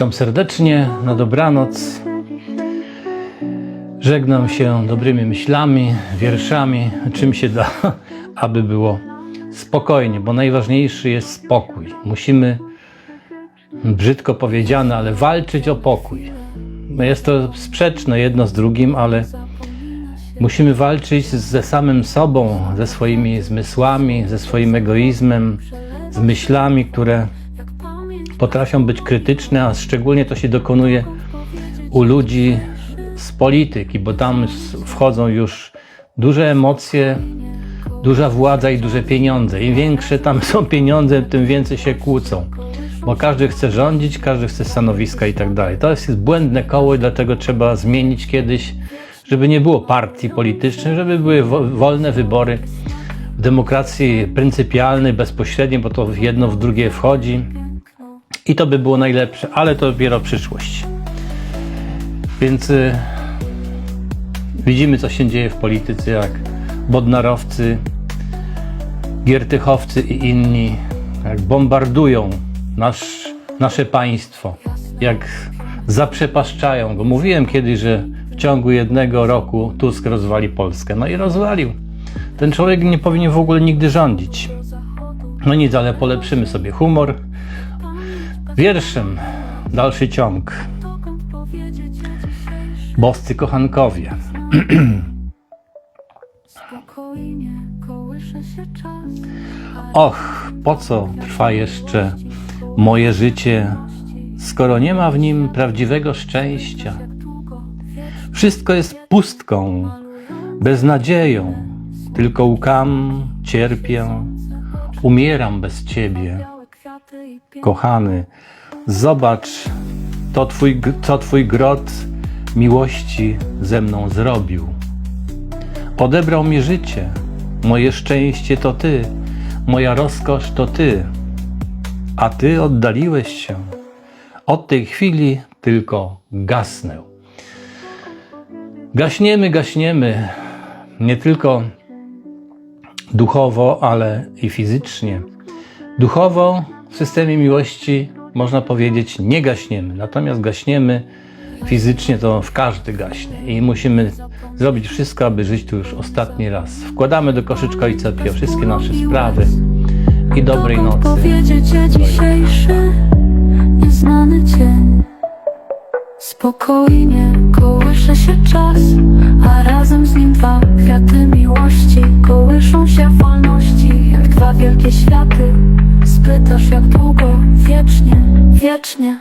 Witam serdecznie, na dobranoc. Żegnam się dobrymi myślami, wierszami, czym się da, aby było spokojnie, bo najważniejszy jest spokój. Musimy, brzydko powiedziane, ale walczyć o pokój. No Jest to sprzeczne jedno z drugim, ale musimy walczyć ze samym sobą, ze swoimi zmysłami, ze swoim egoizmem, z myślami, które potrafią być krytyczne, a szczególnie to się dokonuje u ludzi z polityki, bo tam wchodzą już duże emocje, duża władza i duże pieniądze. Im większe tam są pieniądze, tym więcej się kłócą. Bo każdy chce rządzić, każdy chce stanowiska i tak dalej. To jest błędne koło i dlatego trzeba zmienić kiedyś, żeby nie było partii politycznych, żeby były wo- wolne wybory w demokracji pryncypialnej, bezpośredniej, bo to jedno w drugie wchodzi. I to by było najlepsze, ale to dopiero przyszłość. Więc y, widzimy, co się dzieje w polityce, jak bodnarowcy, giertychowcy i inni, jak bombardują nasz, nasze państwo, jak zaprzepaszczają go. Mówiłem kiedyś, że w ciągu jednego roku Tusk rozwali Polskę. No i rozwalił. Ten człowiek nie powinien w ogóle nigdy rządzić. No nic, ale polepszymy sobie humor, Wierszem dalszy ciąg. Boscy kochankowie. Och, po co trwa jeszcze moje życie, skoro nie ma w nim prawdziwego szczęścia? Wszystko jest pustką, beznadzieją. Tylko łkam, cierpię, umieram bez ciebie. Kochany, zobacz, to twój, co twój grot miłości ze mną zrobił. Odebrał mi życie, moje szczęście to ty, moja rozkosz to ty, a ty oddaliłeś się. Od tej chwili tylko gasnę. Gaśniemy, gaśniemy, nie tylko duchowo, ale i fizycznie. Duchowo systemie miłości można powiedzieć nie gaśniemy, natomiast gaśniemy fizycznie to w każdy gaśnie i musimy zrobić wszystko, aby żyć tu już ostatni raz. Wkładamy do koszyczka Ojca Pio wszystkie nasze sprawy i dobrej nocy. powiedzieć, dzisiejszy nieznany cień Spokojnie kołysze się czas A razem z nim dwa kwiaty miłości Kołyszą się wolności Jak dwa wielkie światy Spytasz jak grzecznie.